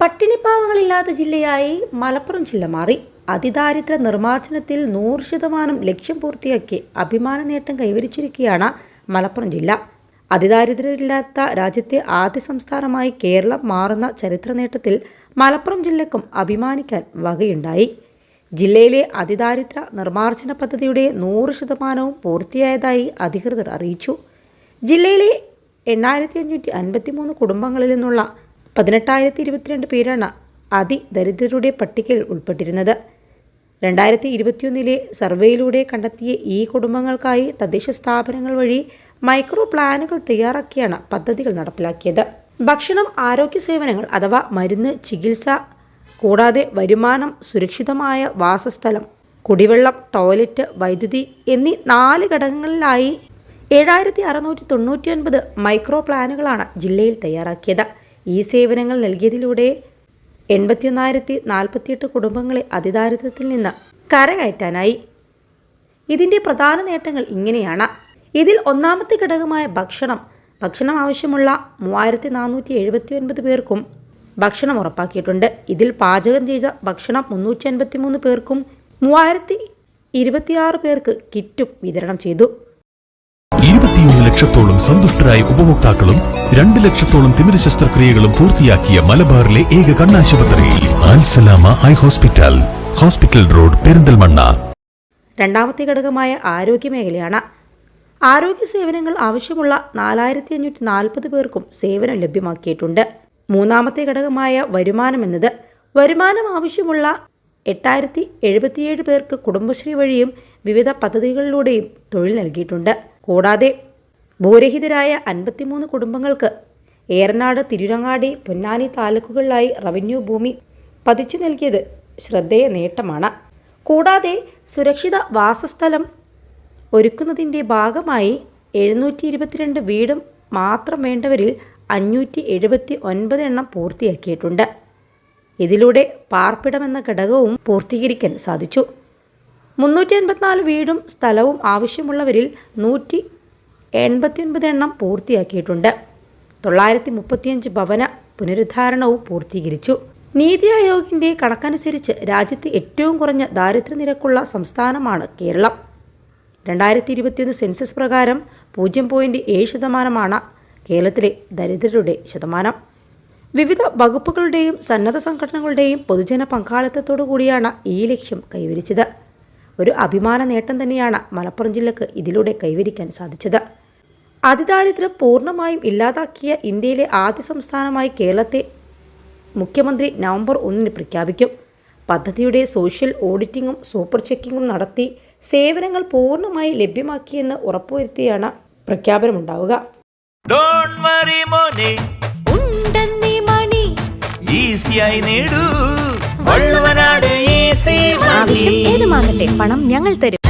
പട്ടിണിപ്പാവങ്ങളില്ലാത്ത ജില്ലയായി മലപ്പുറം ജില്ല മാറി. അതിദാരിദ്ര്യ നിർമ്മാർജനത്തിൽ നൂറ് ശതമാനം ലക്ഷ്യം പൂർത്തിയാക്കി അഭിമാന നേട്ടം കൈവരിച്ചിരിക്കുകയാണ് മലപ്പുറം ജില്ല. അതിദാരിദ്ര്യമില്ലാത്ത രാജ്യത്തെ ആദ്യ സംസ്ഥാനമായി കേരളം മാറുന്ന ചരിത്ര നേട്ടത്തിൽ മലപ്പുറം ജില്ലക്കും അഭിമാനിക്കാൻ വകയുണ്ടായി. ജില്ലയിലെ അതിദാരിദ്ര്യ നിർമ്മാർജന പദ്ധതിയുടെ നൂറ് ശതമാനവും പൂർത്തിയായതായി അധികൃതർ അറിയിച്ചു. ജില്ലയിലെ എണ്ണായിരത്തി അഞ്ഞൂറ്റി അൻപത്തി മൂന്ന് കുടുംബങ്ങളിൽ നിന്നുള്ള പതിനെട്ടായിരത്തി ഇരുപത്തിരണ്ട് പേരാണ് അതിദരിദ്രരുടെ പട്ടികയിൽ ഉൾപ്പെട്ടിരുന്നത്. രണ്ടായിരത്തി ഇരുപത്തിയൊന്നിലെ സർവേയിലൂടെ കണ്ടെത്തിയ ഈ കുടുംബങ്ങൾക്കായി തദ്ദേശ സ്ഥാപനങ്ങൾ വഴി മൈക്രോ പ്ലാനുകൾ തയ്യാറാക്കിയാണ് പദ്ധതികൾ നടപ്പിലാക്കിയത്. ഭക്ഷണം ആരോഗ്യ സേവനങ്ങൾ അഥവാ മരുന്ന് ചികിത്സ കൂടാതെ വരുമാനം സുരക്ഷിതമായ വാസസ്ഥലം കുടിവെള്ളം ടോയ്ലറ്റ് വൈദ്യുതി എന്നീ നാല് ഘടകങ്ങളിലായി ഏഴായിരത്തി അറുന്നൂറ്റി തൊണ്ണൂറ്റി ഒൻപത് മൈക്രോ പ്ലാനുകളാണ് ജില്ലയിൽ തയ്യാറാക്കിയത്. ഈ സേവനങ്ങൾ നൽകിയതിലൂടെ എൺപത്തിയൊന്നായിരത്തി നാൽപ്പത്തിയെട്ട് കുടുംബങ്ങളെ അതിദാരിദ്ര്യത്തിൽ നിന്ന് കരകയറ്റാനായി. ഇതിന്റെ പ്രധാന നേട്ടങ്ങൾ ഇങ്ങനെയാണ്. ഇതിൽ ഒന്നാമത്തെ ഘടകമായ ഭക്ഷണം ഭക്ഷണം ആവശ്യമുള്ള മൂവായിരത്തി നാനൂറ്റി എഴുപത്തി ഒൻപത് പേർക്കും ഭക്ഷണം ഉറപ്പാക്കിയിട്ടുണ്ട്. ഇതിൽ പാചകം ചെയ്ത ഭക്ഷണം മുന്നൂറ്റി അൻപത്തി മൂന്ന് പേർക്കും മൂവായിരത്തി ഇരുപത്തിയാറ് പേർക്ക് കിറ്റും വിതരണം ചെയ്തു. ലക്ഷത്തോളം സന്തുഷ്ടരായ ഉപഭോക്താക്കളും രണ്ട് ലക്ഷത്തോളം തിമിര ശസ്ത്രക്രിയകളും പൂർത്തിയാക്കിയ മലബാറിലെ ഏക കണ്ണാശുപത്രി. Al Salama eye hospital. Hospital road Perinthalmanna. രണ്ടാമത്തെ ഘടകമായ ആരോഗ്യ മേഖലയാണ്. ആരോഗ്യ സേവനങ്ങൾ ആവശ്യമുള്ള നാലായിരത്തി അഞ്ഞൂറ്റി നാൽപ്പത് പേർക്കും സേവനം ലഭ്യമാക്കിയിട്ടുണ്ട്. മൂന്നാമത്തെ ഘടകമായ വരുമാനം എന്നത് വരുമാനം ആവശ്യമുള്ള എട്ടായിരത്തി എഴുപത്തിയേഴ് പേർക്ക് കുടുംബശ്രീ വഴിയും വിവിധ പദ്ധതികളിലൂടെയും തൊഴിൽ നൽകിയിട്ടുണ്ട്. കൂടാതെ ഭൂരഹിതരായ അൻപത്തിമൂന്ന് കുടുംബങ്ങൾക്ക് ഏറനാട് തിരുരങ്ങാടി പൊന്നാനി താലൂക്കുകളിലായി റവന്യൂ ഭൂമി പതിച്ചു നൽകിയത് ശ്രദ്ധേയ നേട്ടമാണ്. കൂടാതെ സുരക്ഷിത വാസസ്ഥലം ഒരുക്കുന്നതിന്റെ ഭാഗമായി എഴുന്നൂറ്റി ഇരുപത്തിരണ്ട് വീടും മാത്രം വേണ്ടവരിൽ അഞ്ഞൂറ്റി എഴുപത്തി ഒൻപത് എണ്ണം പൂർത്തിയാക്കിയിട്ടുണ്ട്. ഇതിലൂടെ പാർപ്പിടമെന്ന ഘടകവും പൂർത്തീകരിക്കാൻ സാധിച്ചു. മുന്നൂറ്റി എൺപത്തിനാല് വീടും സ്ഥലവും ആവശ്യമുള്ളവരിൽ നൂറ്റി എൺപത്തിയൊൻപത് എണ്ണം പൂർത്തിയാക്കിയിട്ടുണ്ട്. തൊള്ളായിരത്തി മുപ്പത്തിയഞ്ച് ഭവന പുനരുദ്ധാരണവും പൂർത്തീകരിച്ചു. നീതി ആയോഗിന്റെ കണക്കനുസരിച്ച് രാജ്യത്ത് ഏറ്റവും കുറഞ്ഞ ദാരിദ്ര്യ നിരക്കുള്ള സംസ്ഥാനമാണ് കേരളം. രണ്ടായിരത്തി ഇരുപത്തിയൊന്ന് സെൻസസ് പ്രകാരം പൂജ്യം പോയിന്റ് ഏഴ് ശതമാനമാണ് കേരളത്തിലെ ദരിദ്രരുടെ ശതമാനം. വിവിധ വകുപ്പുകളുടെയും സന്നദ്ധ സംഘടനകളുടെയും പൊതുജന പങ്കാളിത്തത്തോടു കൂടിയാണ് ഈ ലക്ഷ്യം കൈവരിച്ചത്. ഒരു അഭിമാന നേട്ടം തന്നെയാണ് മലപ്പുറം ജില്ലക്ക് ഇതിലൂടെ കൈവരിക്കാൻ സാധിച്ചത്. അതിദാരിദ്ര്യം പൂർണമായും ഇല്ലാതാക്കിയ ഇന്ത്യയിലെ ആദ്യ സംസ്ഥാനമായി കേരളത്തെ മുഖ്യമന്ത്രി നവംബർ ഒന്നിന് പ്രഖ്യാപിക്കും. പദ്ധതിയുടെ സോഷ്യൽ ഓഡിറ്റിങ്ങും സൂപ്പർ ചെക്കിങ്ങും നടത്തി സേവനങ്ങൾ പൂർണമായി ലഭ്യമാക്കിയെന്ന് ഉറപ്പുവരുത്തിയാണ് പ്രഖ്യാപനമുണ്ടാവുക. ആവശ്യം ഏതുമാകട്ടെ പണം ഞങ്ങൾ തരും?